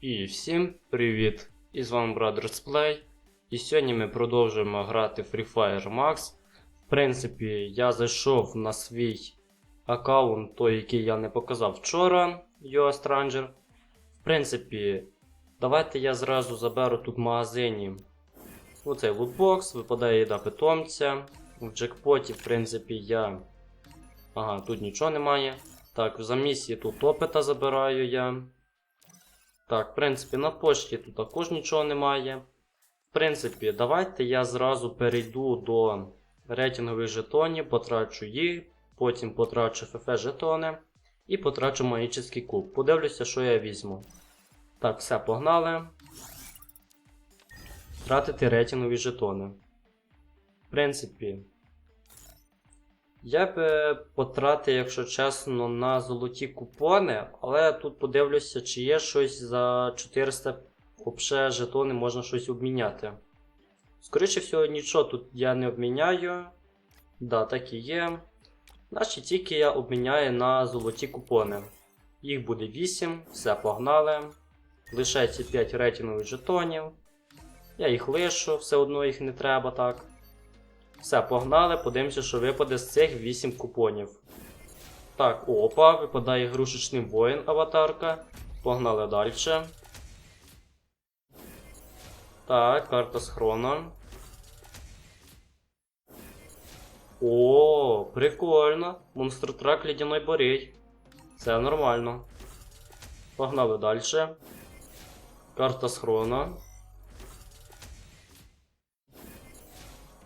І всім привіт! І з вами Brothers Play. І сьогодні ми продовжуємо грати Free Fire Max. В принципі, я зайшов на свій аккаунт, той, який я не показав вчора, UA Stranger. В принципі, давайте я зразу заберу тут в магазині оцей лутбокс, випадає їда питомця. В джекпоті, в принципі, я. Ага, тут нічого немає. Так, в замісі тут опита забираю я. Так, в принципі, на пошті тут також нічого немає. В принципі, давайте я зразу перейду до рейтингових жетонів, потрачу їх, потім потрачу ФФ жетони і потрачу магічний куб. Подивлюся, що я візьму. Так, все, погнали. Тратити рейтингові жетони. В принципі, я би потратив, якщо чесно, на золоті купони, але тут подивлюся, чи є щось за 400 вообще жетони можна щось обміняти. Скоріше всього, нічого тут я не обміняю. Да, так і є. Значить, тільки я обміняю на золоті купони. Їх буде 8, все погнали. Лишається 5 рейтингових жетонів. Я їх лишу, все одно їх не треба так. Все, погнали, подивимося, що випаде з цих 8 купонів. Так, опа, випадає грушечний воїн аватарка. Погнали далі. Так, карта схрона. О, прикольно. Монстр трак ледяной борей. Це нормально. Погнали далі. Карта схрона.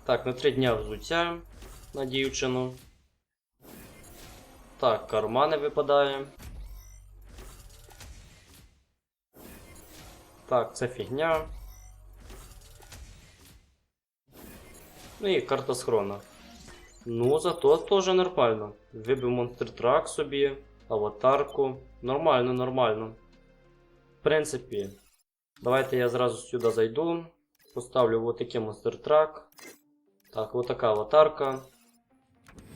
Так, на три дня взуття на дівчину. Так, кармани випадає. Так, це фігня. Ну і карта схрона. Ну, зато теж нормально. Вибив монстр трак собі, аватарку. Нормально, нормально. В принципі, давайте я зразу сюди зайду. Поставлю вот такий монстр трак. Так, вот така аватарка.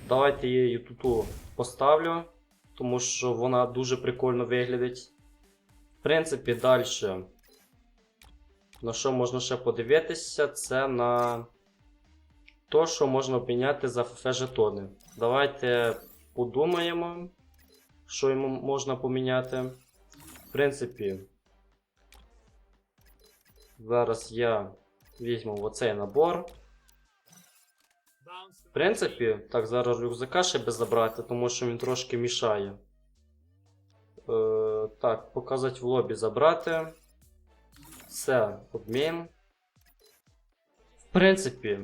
Давайте я її тут поставлю, тому що вона дуже прикольно виглядить. В принципі, далі. На що можна ще подивитися, це на то, що можна обміняти за ФФ жетони. Давайте подумаємо, що йому можна поміняти. В принципі, зараз я візьму оцей набор. В принципі, так, зараз рюкзака ще би забрати, тому що він трошки мішає. Е, так, показати в лобі забрати. Все, обмін. В принципі,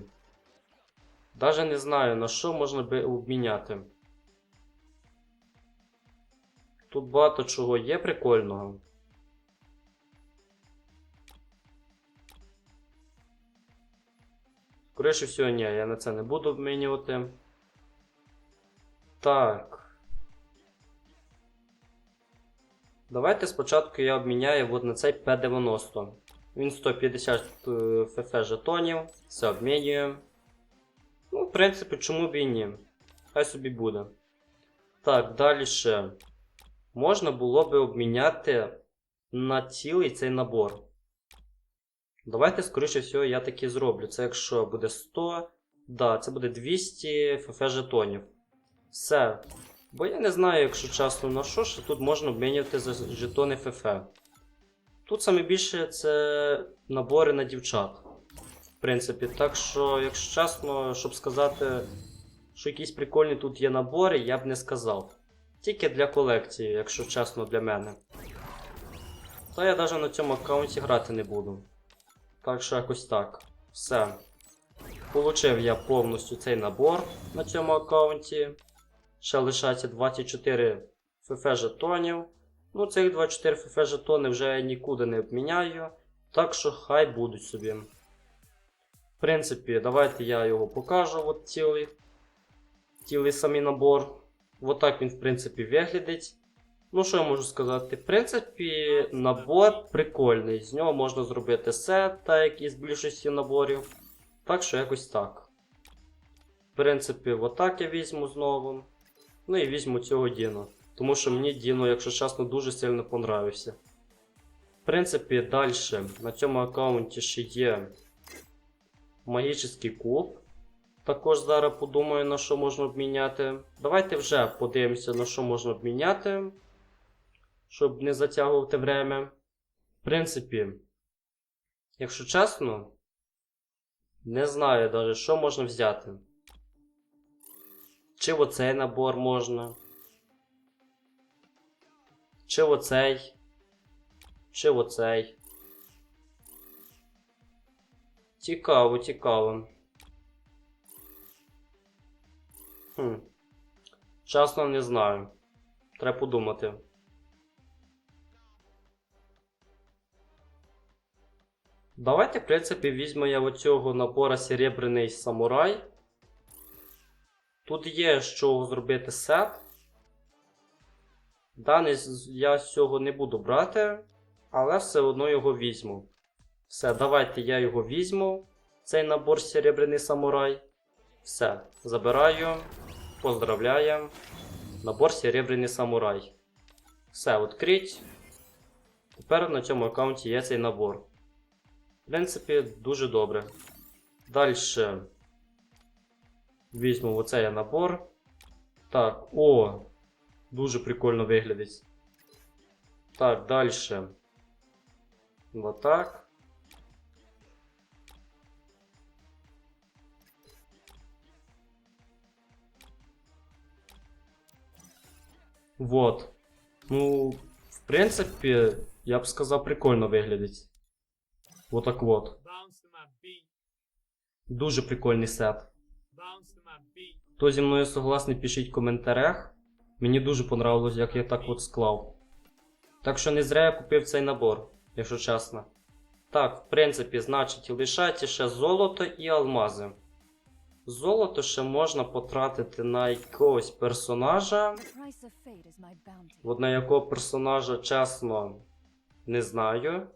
навіть не знаю на що можна би обміняти. Тут багато чого є прикольного. Скоріше всього, ні, я на це не буду обмінювати. Так. Давайте спочатку я обміняю от на цей P90. Він 150 е, ФФ жетонів. Все обмінюємо. Ну, в принципі, чому б і ні. Хай собі буде. Так, далі. Можна було би обміняти на цілий цей набор. Давайте, скоріше всього, я таки зроблю. Це якщо буде 100. Да, це буде 200 ФФ жетонів. Все. Бо я не знаю, якщо чесно, на що ж тут можна обмінювати за жетони ФФ. Тут саме більше це набори на дівчат. В принципі, так що, якщо чесно, щоб сказати, що якісь прикольні тут є набори, я б не сказав. Тільки для колекції, якщо чесно, для мене. Та я навіть на цьому аккаунті грати не буду. Так що якось так. Все. Получив я повністю цей набор на цьому аккаунті. Ще лишається 24 ФФ жетонів. Ну, цих 24 ФФ жетони вже я нікуди не обміняю. Так що хай будуть собі. В принципі, давайте я його покажу. От цілий. Цілий самий набор. От так він, в принципі, виглядить. Ну, що я можу сказати? В принципі, набор прикольний. З нього можна зробити сет, так як і з більшості наборів. Так що якось так. В принципі, отак я візьму знову. Ну і візьму цього Діно. Тому що мені Діно, якщо чесно, дуже сильно понравився. В принципі, далі на цьому аккаунті ще є магічний куб. Також зараз подумаю, на що можна обміняти. Давайте вже подивимося, на що можна обміняти, щоб не затягувати время. В принципі, якщо чесно, не знаю навіть, що можна взяти. Чи оцей набор можна. Чи оцей. Чи оцей. Цікаво, цікаво. Хм. Чесно не знаю. Треба подумати. Давайте, в принципі, візьмемо я оцього набора Серебряний самурай. Тут є чого зробити сет. Даний я з цього не буду брати, але все одно його візьму. Все, давайте я його візьму. Цей набор Серебряний самурай. Все, забираю. Поздравляю. Набор Серебряний самурай. Все, відкрить. Тепер на цьому аккаунті є цей набор. В принципі, дуже добре. Далі. Візьму оцей набор. Так, о! Дуже прикольно виглядить. Так, далі. Вот так. Вот. Ну, в принципі, я б сказав, прикольно виглядить. Вот так вот. Bounce to my beat, Дуже прикольний сет. Хто зі мною согласний, пишіть в коментарях. Мені дуже понравилось, як я так от склав. Так що не зря я купив цей набор, якщо чесно. Так, в принципі, значить, лишається ще золото і алмази. Золото ще можна потратити на якогось персонажа. От на якого персонажа, чесно, не знаю.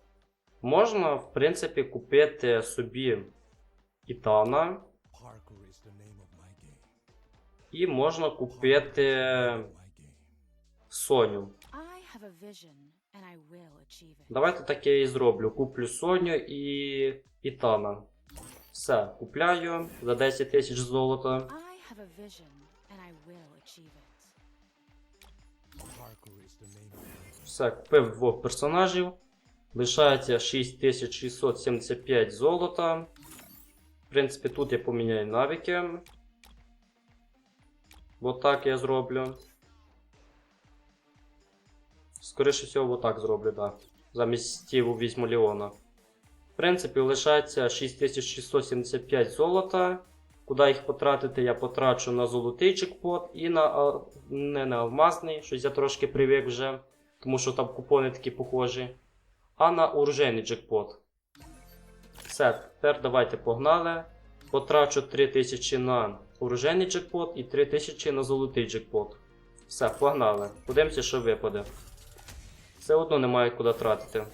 Можна, в принципі, купити собі Ітана. І можна купити My. Соню. Давайте так я і зроблю. Куплю Соню і Ітана. Все, купляю за 10 тисяч золота. Все, купив двох персонажів. Лишається 6675 золота. В принципі, тут я поміняю навики. Бо так я зроблю. Скоріше всього, отак зроблю, так. Да. Замість Стіву візьму Леона. В принципі, лишається 6675 золота. Куди їх потратити, я потрачу на золотий джекпот і на не на алмазний, щось я трошки привик вже, тому що там купони такі похожі. А на оружейний джекпот. Все, тепер давайте погнали. Потрачу 3000 на оружейний джекпот і 3000 на золотий джекпот. Все, погнали. Подивимося, що випаде. Все одно немає куди тратити.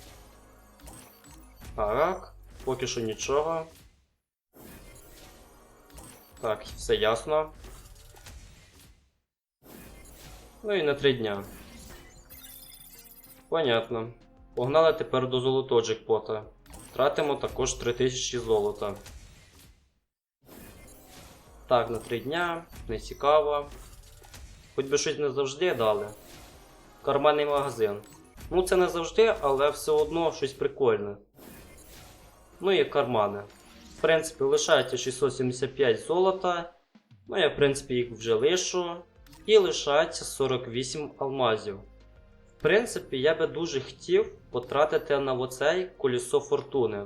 Так, поки що нічого. Так, все ясно. Ну і на 3 дня. Понятно. Погнали тепер до золотого джекпота. Тратимо також 3000 золота. Так, на 3 дня, не цікаво. Хоч би щось не завжди дали. Карманний магазин. Ну, це не завжди, але все одно щось прикольне. Ну і кармани. В принципі, лишається 675 золота. Ну, я, в принципі, їх вже лишу. І лишається 48 алмазів. В принципі, я би дуже хотів потратити на оцей колесо фортуни.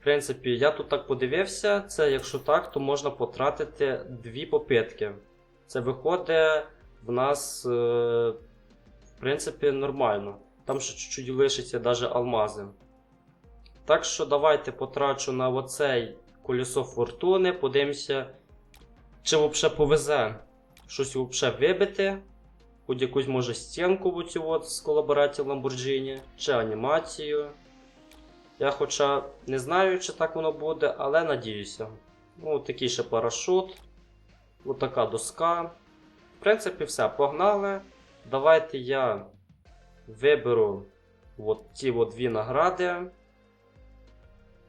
В принципі, я тут так подивився, це якщо так, то можна потратити дві попитки. Це виходить в нас, е, в принципі, нормально. Там ще чуть-чуть лишиться навіть алмази. Так що давайте потрачу на оцей колесо фортуни, подивимося, чи взагалі повезе щось взагалі вибити. Хоч якусь може стінку в оцю от з колаборацією Lamborghini, чи анімацію. Я хоча не знаю, чи так воно буде, але надіюся. Ну, такий ще парашут. Ось така доска. В принципі, все, погнали. Давайте я виберу от ті от дві награди.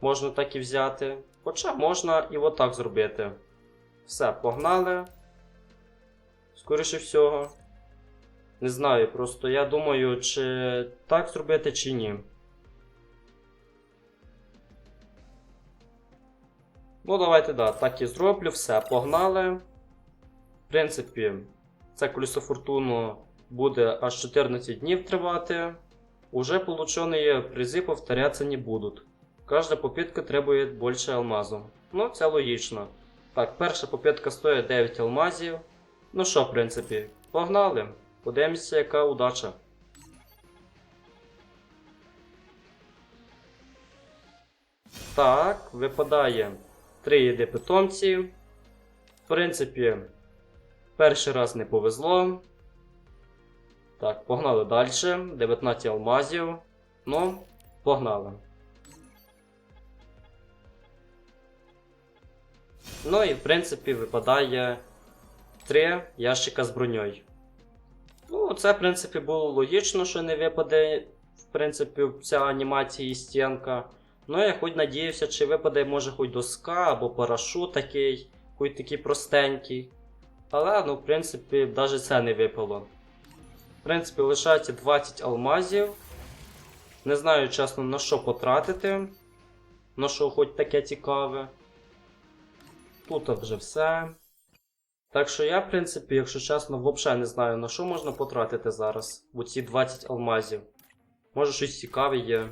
Можна так і взяти. Хоча можна і отак зробити. Все, погнали. Скоріше всього. Не знаю, просто я думаю, чи так зробити, чи ні. Ну, давайте, да, так і зроблю, все, погнали. В принципі, це колесо фортуну буде аж 14 днів тривати. Уже полученные призы повторяться не будут. Каждая попытка требует больше алмазу. Ну, це логічно. Так, перша попитка стоїть 9 алмазів. Ну що, в принципі, погнали. Подивимося, яка удача. Так, випадає 3 єди питомці. В принципі, перший раз не повезло. Так, погнали далі. 19 алмазів. Ну, погнали. Ну і в принципі випадає 3 ящика з броньою. Ну, це, в принципі, було логічно, що не випаде, в принципі, ця анімація і стінка. Ну, я хоч надіявся, чи випаде, може, хоч доска або парашут такий, хоч такий простенький. Але, ну, в принципі, навіть це не випало. В принципі, лишається 20 алмазів. Не знаю, чесно, на що потратити. На що хоч таке цікаве. Тут вже все. Так що я, в принципі, якщо чесно, взагалі не знаю, на що можна потратити зараз у ці 20 алмазів. Може щось цікаве є.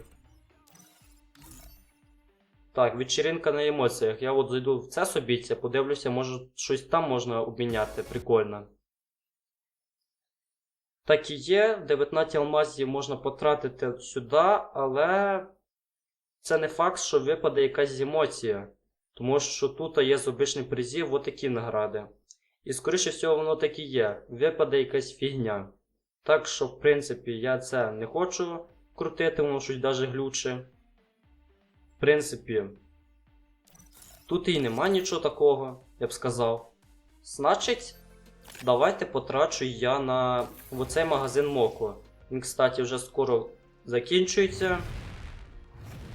Так, вечеринка на емоціях. Я от зайду в це собіття, подивлюся, може щось там можна обміняти. Прикольно. Так і є, 19 алмазів можна потратити сюди, але це не факт, що випаде якась емоція. Тому що тут є з обичних призів отакі награди. І скоріше всього воно так і є. Випаде якась фігня. Так що, в принципі, я це не хочу крутити, воно щось даже глюче. В принципі, тут і нема нічого такого, я б сказав. Значить, давайте потрачу я на оцей магазин Моко. Він, кстати, вже скоро закінчується.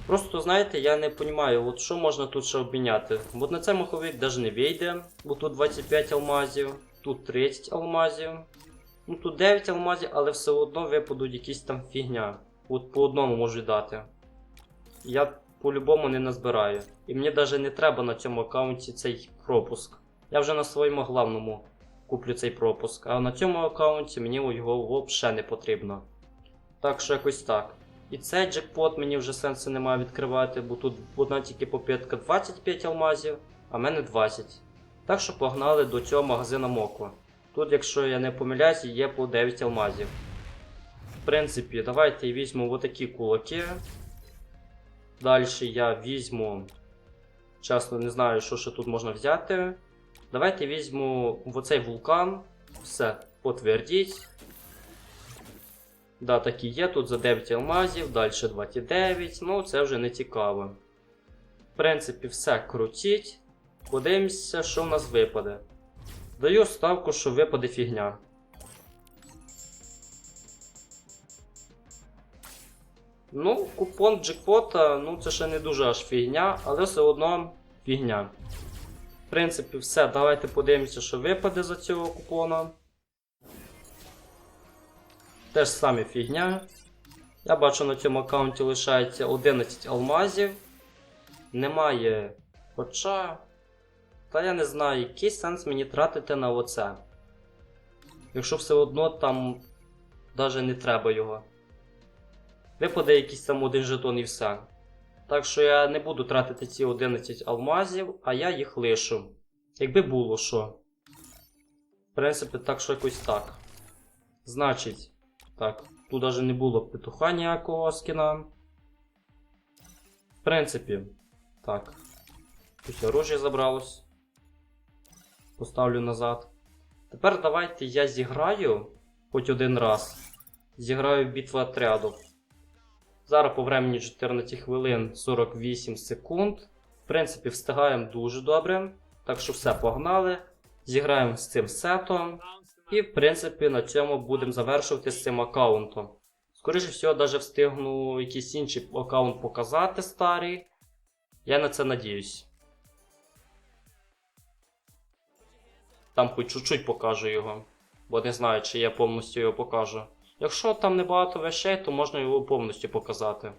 Просто, знаєте, я не розумію, от що можна тут ще обміняти. От на цей маховик навіть не вийде, бо тут 25 алмазів, тут 30 алмазів. Ну тут 9 алмазів, але все одно випадуть якісь там фігня. От по одному можу дати. Я по-любому не назбираю. І мені навіть не треба на цьому аккаунті цей пропуск. Я вже на своєму главному куплю цей пропуск, а на цьому аккаунті мені його взагалі не потрібно. Так що якось так. І цей джекпот мені вже сенсу немає відкривати, бо тут одна тільки попитка 25 алмазів, а в мене 20. Так що погнали до цього магазина Моко. Тут, якщо я не помиляюсь, є по 9 алмазів. В принципі, давайте візьму отакі кулаки. Далі я візьму. Чесно, не знаю, що ще тут можна взяти. Давайте візьму оцей вулкан. Все, потвердіть. Да, такі є, тут за 9 алмазів, далі 29, ну це вже не цікаво. В принципі, все крутіть. Подивимося, що в нас випаде. Даю ставку, що випаде фігня. Ну, купон джекпота, ну це ще не дуже аж фігня, але все одно фігня. В принципі, все, давайте подивимося, що випаде за цього купона. Теж саме фігня. Я бачу на цьому аккаунті лишається 11 алмазів. Немає. Хоча. Та я не знаю, який сенс мені тратити на оце. Якщо все одно там навіть не треба його. Випаде якийсь там один жетон і все. Так що я не буду тратити ці 11 алмазів, а я їх лишу. Якби було що. В принципі, так що якось так. Значить. Так, тут навіть не було петуха ніякого скіна. В принципі, так. Тут оружие забралось. Поставлю назад. Тепер давайте я зіграю хоч один раз. Зіграю битву отряду. Зараз по времені 14 хвилин 48 секунд. В принципі, встигаємо дуже добре. Так що все, погнали. Зіграємо з цим сетом. І в принципі на цьому будемо завершувати з цим аккаунтом. Скоріше всього, навіть встигну якийсь інший аккаунт показати старий. Я на це надіюсь. Там хоч чуть-чуть покажу його. Бо не знаю, чи я повністю його покажу. Якщо там небагато вещей, то можна його повністю показати.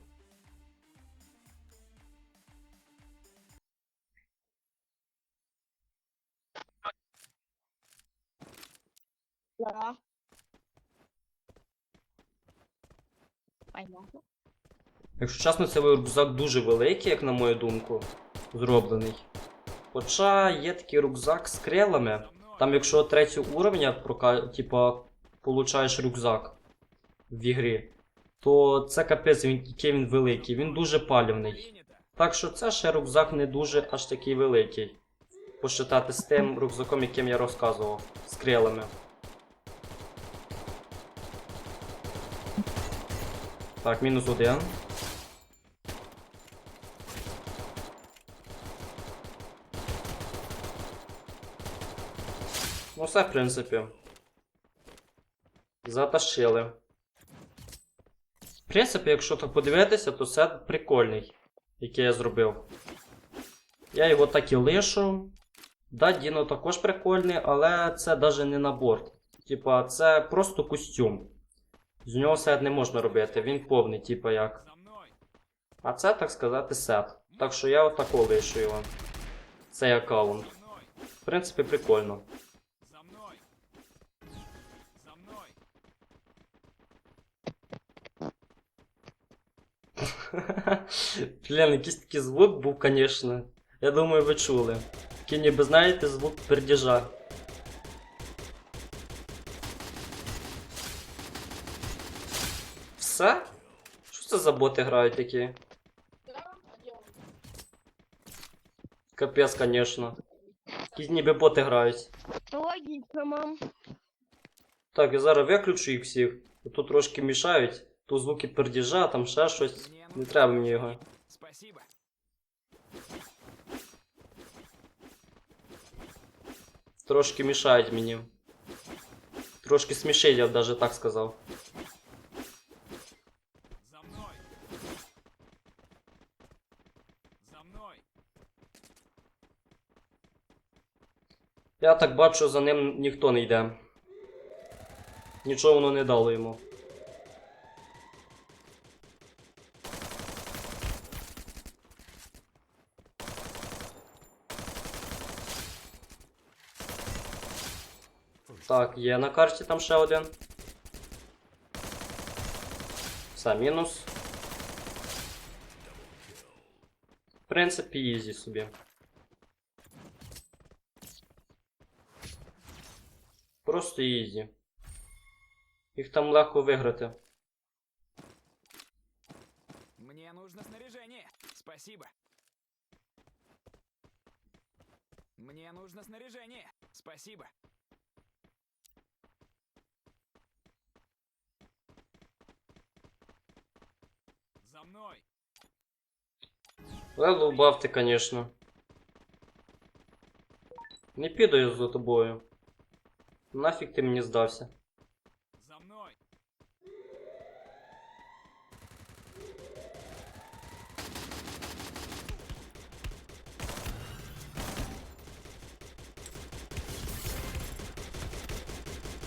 Якщо чесно, цей рюкзак дуже великий, як на мою думку, зроблений. Хоча є такий рюкзак з крилами. Там, якщо третього уровня, прока... типа, получаєш рюкзак в ігрі, то це капець, він, який він великий, він дуже палівний. Так що це ще рюкзак не дуже аж такий великий. Посчитати з тим рюкзаком, яким я розказував, з крилами. Так, мінус один. Ну все, в принципі. Затащили. В принципі, якщо так подивитися, то це прикольний, який я зробив. Я його так і лишу. Да, Діно також прикольний, але це навіть не набор. Типа, це просто костюм. З нього сет не можна робити, він повний, типа як. А це, так сказати, сет. Так що я отако лишу його. Цей аккаунт. В принципі, прикольно. Блін, якийсь такий звук був, звісно. Я думаю, ви чули. Такий ніби знаєте звук пердіжа. Все? Що це за боти грають такі? Капець, звісно. Якісь ніби боти грають. Мам. Так, я зараз виключу їх всіх. а Тут трошки мішають. Тут звуки пердіжа, там ще щось. Не треба мені його. Спасибо. Трошки мішають мені. Трошки смішить, я б даже так сказав. Я так бачу, за ним ніхто не йде. Нічого воно не дало йому. Так, є на карті там ще один. Все, мінус. В принципі, ізі собі. Просто ізі. Їх там легко виграти. Мне нужно снаряжение. Спасибо. Мне нужно снаряжение. Спасибо. За мной. Але лубав ти, звісно. Не піду я за тобою. Нафіг ти мені здався. За мной.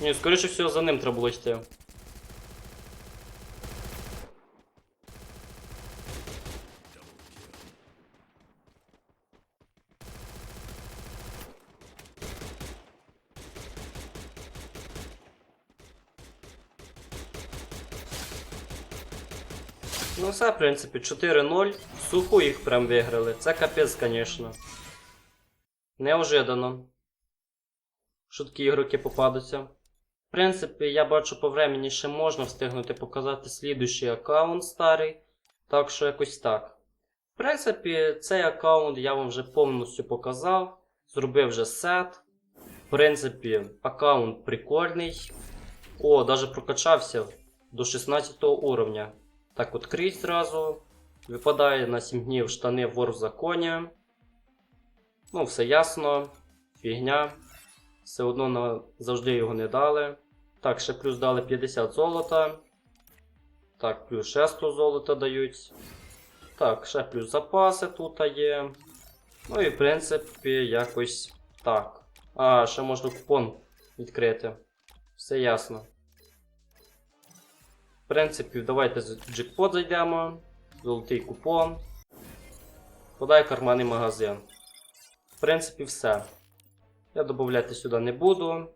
Ні, скоріше всього за ним треба було йти. Все, в принципі, 4-0. Суху їх прям виграли. Це капець, звісно. Неожиданно. Що такі ігроки попадуться. В принципі, я бачу по времені ще можна встигнути показати слідущий аккаунт старий. Так що якось так. В принципі, цей аккаунт я вам вже повністю показав. Зробив вже сет. В принципі, аккаунт прикольний. О, навіть прокачався до 16 уровня. Так от крізь зразу. Випадає на 7 днів штани вор в законі. Ну, все ясно. Фігня. Все одно завжди його не дали. Так, ще плюс дали 50 золота. Так, плюс ще 100 золота дають. Так, ще плюс запаси тут є. Ну і в принципі якось так. А, ще можна купон відкрити. Все ясно. В принципі, давайте з джекпот зайдемо. Золотий купон. Подай карманний магазин. В принципі, все. Я додати сюди не буду.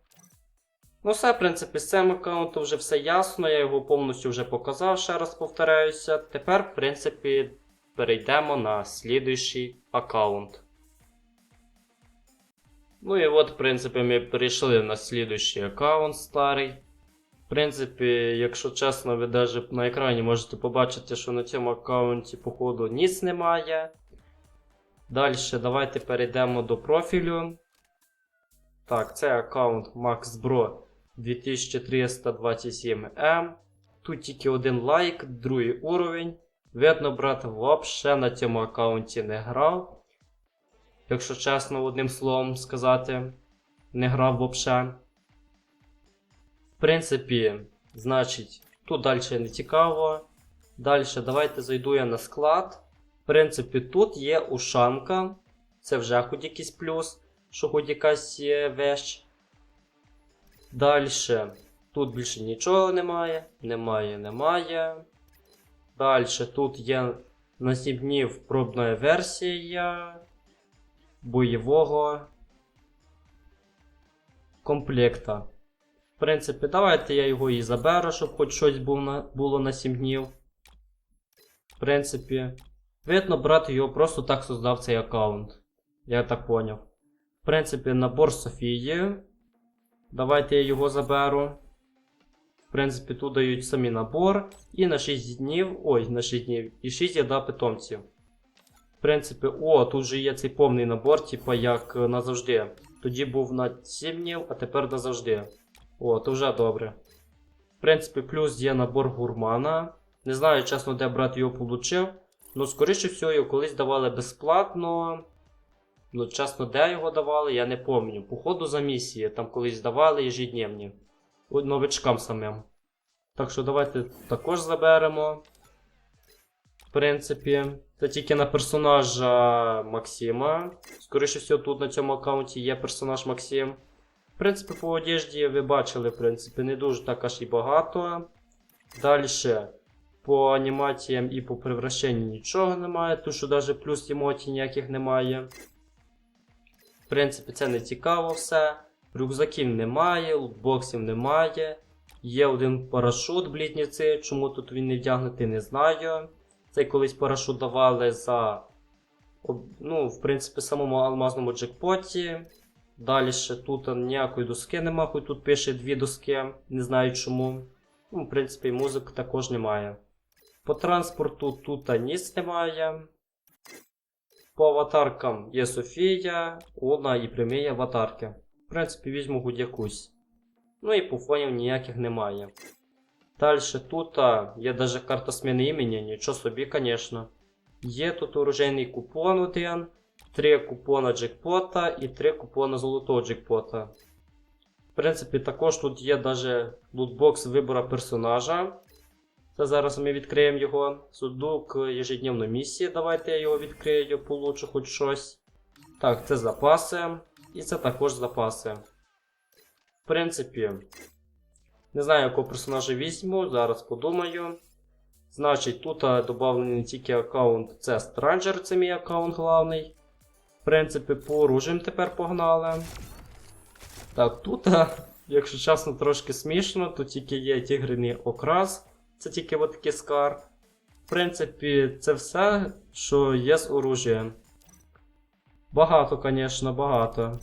Ну, все, в принципі, з цим аккаунтом вже все ясно. Я його повністю вже показав, ще раз повторяюся. Тепер, в принципі, перейдемо на слідуючий аккаунт. Ну і от, в принципі, ми перейшли на слідуючий аккаунт старий. В принципі, якщо чесно, ви навіть на екрані можете побачити, що на цьому аккаунті, походу, ніц немає. Далі, давайте перейдемо до профілю. Так, це аккаунт MaxBro 2327M. Тут тільки один лайк, другий уровень. Видно, брат вообще на цьому аккаунті не грав. Якщо чесно, одним словом сказати, не грав вообще. Принципі, значить, тут далі не цікаво. Далі, давайте зайду я на склад. В принципі, тут є ушанка. Це вже хоч якийсь плюс, що хоч якась є вещь. Далі. Тут більше нічого немає. Немає, немає. Далі тут є на 7 днів пробна версія бойового комплекта. В принципі, давайте я його і заберу, щоб хоч щось було на 7 днів. В принципі, видно, брат його просто так создав цей аккаунт. Я так поняв. В принципі, набор Софії. Давайте я його заберу. В принципі, тут дають самі набор. І на 6 днів. Ой, на 6 днів. І 6 яда питомців. В принципі, о, тут же є цей повний набор, типа як назавжди. Тоді був на 7 днів, а тепер назавжди. О, то вже добре. В принципі, плюс є набор гурмана. Не знаю, чесно, де брат його получив. Ну, скоріше всього, його колись давали безплатно. Ну, чесно, де його давали, я не пам'ятаю. Походу за місії, там колись давали ежедневні. Новичкам самим. Так що давайте також заберемо. В принципі, це тільки на персонажа Максима. Скоріше всього, тут на цьому аккаунті є персонаж Максим. В принципі, по одежді ви бачили, в принципі, не дуже так аж і багато. Далі. По анімаціям і по превращенню нічого немає, тому що навіть плюс емоцій ніяких немає. В принципі, це не цікаво все. Рюкзаків немає, лутбоксів немає. Є один парашут блідніці, чому тут він не вдягнутий, не знаю. Цей колись парашут давали за. Ну, в принципі, самому алмазному джекпоті. Далі тут ніякої доски нема, хоч тут пише дві доски, не знаю чому. Ну, в принципі, музики також немає. По транспорту тут ніс немає. По аватаркам є Софія, Луна і прямі аватарки. В принципі, візьму хоч якусь. Ну і по фонів ніяких немає. Далі тут є даже карта зміни імені, нічого собі, звісно. Є тут оружейний купон один, 3 купона джекпота і 3 купона золотого джекпота. В принципі, також тут є даже лутбокс вибору персонажа. Це зараз ми відкриємо його. Судук ежедневної місії. Давайте я його відкрию, получу хоч щось. Так, це запаси. І це також запаси. В принципі, не знаю, якого персонажа візьму, зараз подумаю. Значить, тут додавлений не тільки аккаунт, це Stranger, це мій аккаунт головний. Принципі, по оружіям тепер погнали. Так, тут, якщо чесно, трошки смішно, тут тільки є тігриний окрас. Це тільки от такий скар. В принципі, це все, що є з оружієм. Багато, звісно, багато.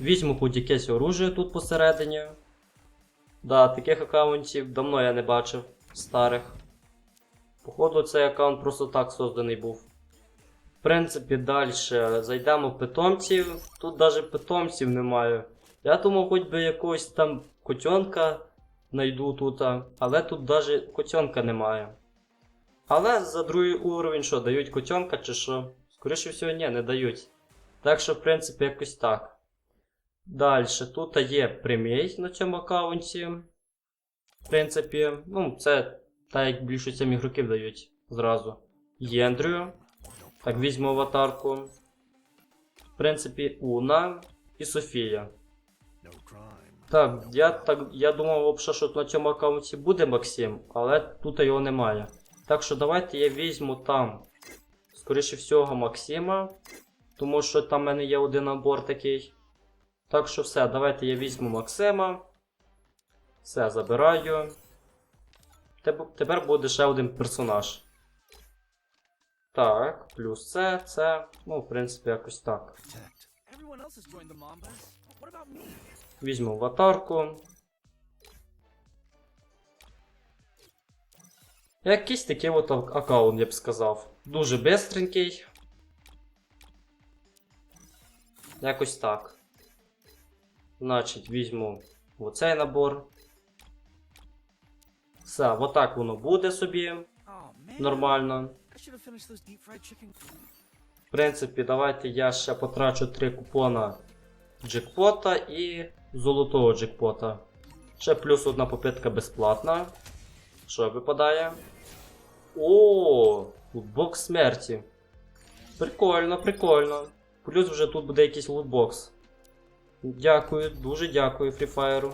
Візьму хоч якесь оружие тут посередині. Да, таких аккаунтів давно я не бачив старих. Походу, цей аккаунт просто так созданий був. Принципі, далі зайдемо питомців. Тут навіть питомців немає. Я думав, хоч би якогось там котенка знайду тут, але тут навіть котенка немає. Але за другий уровень що, дають котенка чи що? Скоріше всього, ні, не дають. Так що, в принципі, якось так. Далі, тут є премій на цьому аккаунті. В принципі, ну, це так як більшість ігроків дають зразу. Єндрю. Так, візьму аватарку. В принципі, Уна і Софія. Так, я так я думав, що на цьому аккаунті буде Максим, але тут його немає. Так що давайте я візьму там, скоріше всього, Максима, тому що там в мене є один набор такий. Так що все, давайте я візьму Максима. Все, забираю. Тепер буде ще один персонаж. Так, плюс це, це. Ну, в принципі, якось так. Візьму аватарку. Якийсь такий от аккаунт, я б сказав. Дуже бистренький. Якось так. Значить, візьму оцей набор. Все, отак воно буде собі. Нормально. В принципі, давайте я ще потрачу 3 купона джекпота і золотого джекпота. Ще плюс одна попитка безплатна. Що випадає? О, лутбокс смерті. Прикольно, прикольно. Плюс вже тут буде якийсь лутбокс. Дякую, дуже дякую Fire.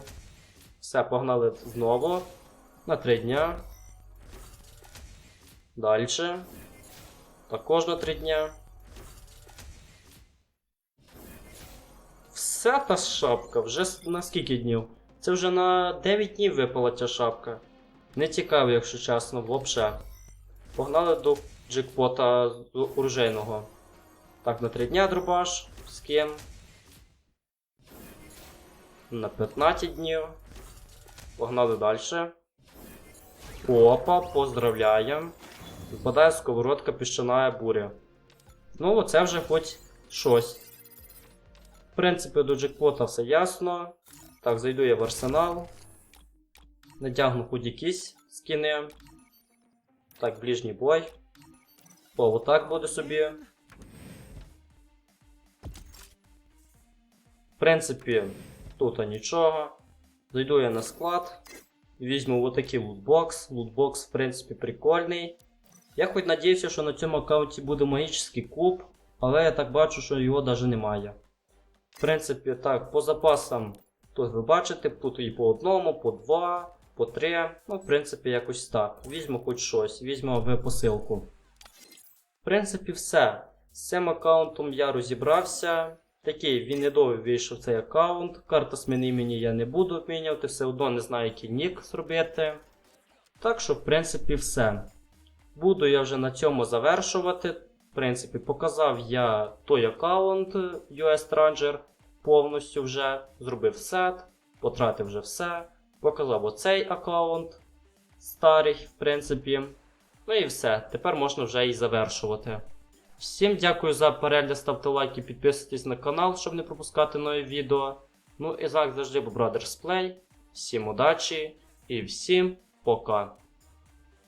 Все, погнали знову. На 3 дня. Дальше. Також на 3 дня. Вся та шапка, вже на скільки днів? Це вже на 9 днів випала ця шапка. Не цікаво, якщо чесно, взагалі. Погнали до джекпота з оружейного. Так, на 3 дня дробаш, скін. На 15 днів. Погнали далі. Опа, поздравляємо. Випадає сковородка піщана буря. Ну, оце вже хоч щось. В принципі, до джекпота все ясно. Так, зайду я в арсенал. Натягну хоч якісь скіни. Так, ближній бой. О, отак буде собі. В принципі, тут нічого. Зайду я на склад. Візьму отакий лутбокс. Лутбокс, в принципі, прикольний. Я хоч надіюся, що на цьому аккаунті буде магічний куб, але я так бачу, що його навіть немає. В принципі, так, по запасам тут ви бачите, тут і по одному, по два, по три. Ну, в принципі, якось так. Візьму хоч щось, візьму в посилку. В принципі, все. З цим аккаунтом я розібрався. Такий він недовго вийшов цей аккаунт. Карта зміни імені я не буду обмінювати, все одно не знаю, який нік зробити. Так що, в принципі, все. Буду я вже на цьому завершувати. В принципі, показав я той аккаунт US Stranger повністю вже. Зробив сет, потратив вже все. Показав оцей аккаунт старий, в принципі. Ну і все. Тепер можна вже і завершувати. Всім дякую за перегляд, ставте лайки, підписуйтесь на канал, щоб не пропускати нові відео. Ну і завжди, Brothers Play. Всім удачі і всім пока.